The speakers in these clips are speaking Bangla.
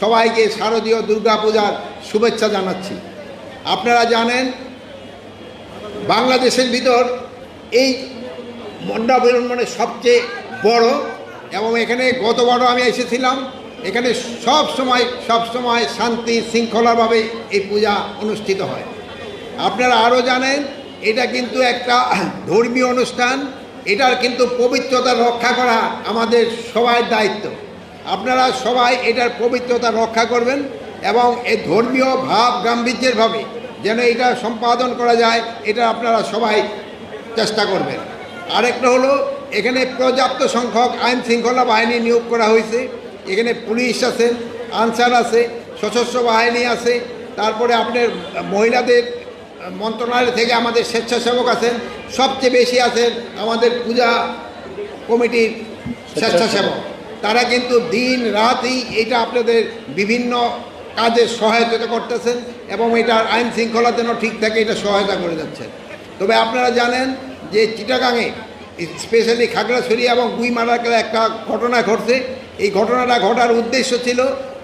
সবাইকে শারদীয় দুর্গাপূজার শুভেচ্ছা জানাচ্ছি। আপনারা জানেন, বাংলাদেশের ভিতর এই মণ্ডাবরণ মানে সবচেয়ে বড় এবং এখানে গতবারও আমি এসেছিলাম। এখানে সব সময় সব সময় শান্তি শৃঙ্খলাভাবে এই পূজা অনুষ্ঠিত হয়। আপনারা আরও জানেন, এটা কিন্তু একটা ধর্মীয় অনুষ্ঠান। এটার কিন্তু পবিত্রতা রক্ষা করা আমাদের সবার দায়িত্ব। আপনারা সবাই এটার পবিত্রতা রক্ষা করবেন এবং এই ধর্মীয় ভাব গাম্ভীর্যেরভাবে যেন এটা সম্পাদন করা যায়, এটা আপনারা সবাই চেষ্টা করবেন। আরেকটা হলো, এখানে পর্যাপ্ত সংখ্যক আইন শৃঙ্খলা বাহিনী নিয়োগ করা হয়েছে। এখানে পুলিশ আছেন আনসার আছে, সশস্ত্র বাহিনী আছে, তারপরে আপনার মহিলাদের মন্ত্রণালয় থেকে আমাদের স্বেচ্ছাসেবক আছেন, সবচেয়ে বেশি আছেন আমাদের পূজা কমিটির স্বেচ্ছাসেবক। তারা কিন্তু দিন রাতই এটা আপনাদের বিভিন্ন কাজে সহায়তা করতেছেন এবং এটার আইন শৃঙ্খলা যেন ঠিক থাকে, এটা সহায়তা করে যাচ্ছেন তবে আপনারা জানেন যে চিটাগাঙে, স্পেশালি খাগড়াছড়ি এবং গুইমারাকে একটা ঘটনা ঘটছে। এই ঘটনাটা ঘটার উদ্দেশ্য ছিল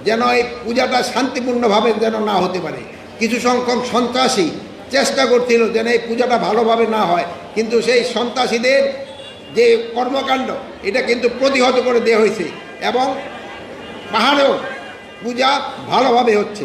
যেন এই পূজাটা শান্তিপূর্ণভাবে যেন না হতে পারে। কিছু সংখ্যক সন্ত্রাসী চেষ্টা করছিল যেন এই পূজাটা ভালোভাবে না হয়। কিন্তু সেই সন্ত্রাসীদের যে কর্মকাণ্ড, এটা কিন্তু প্রতিহত করে দেওয়া হয়েছে এবং পাহাড়েও পূজা ভালোভাবে হচ্ছে।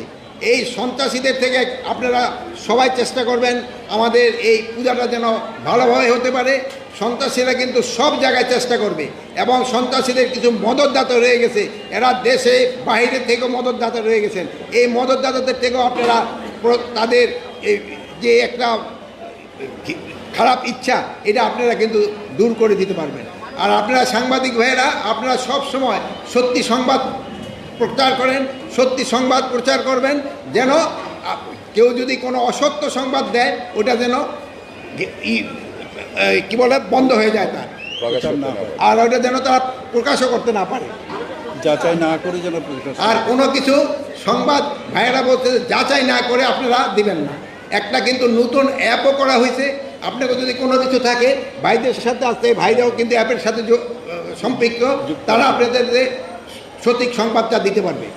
এই সন্ত্রাসীদের থেকে আপনারা সবাই চেষ্টা করবেন আমাদের এই পূজাটা যেন ভালোভাবে হতে পারে। সন্ত্রাসীরা কিন্তু সব জায়গায় চেষ্টা করবে এবং সন্ত্রাসীদের কিছু মদতদাতা রয়ে গেছে। এরা দেশে বাইরে থেকেও মদতদাতা রয়ে গেছেন। এই মদতদাতাদের থেকেও আপনারা তাদের যে একটা খারাপ ইচ্ছা এটা আপনারা কিন্তু দূর করে দিতে পারবেন। আর আপনারা সাংবাদিক ভাইয়েরা আপনারা সব সময় সত্যি সংবাদ প্রচার করেন সত্যি সংবাদ প্রচার করবেন যেন কেউ যদি কোনো অসত্য সংবাদ দেয় ওটা যেন কি বলে বন্ধ হয়ে যায় তার। আর ওটা যেন তারা প্রকাশও করতে না পারে। যাচাই না করে যেন প্রকাশ আর কোনো কিছু সংবাদ ভাইয়েরা বলতে যাচাই না করে আপনারা দিবেন না। একটা কিন্তু নতুন অ্যাপও করা হয়েছে আপনাকে যদি কোনো কিছু থাকে, ভাইদের সাথে আসতে ভাইরাও কিন্তু অ্যাপের সাথে সম্পৃক্ত, তারা আপনাদের সঠিক সংবাদটা দিতে পারবে।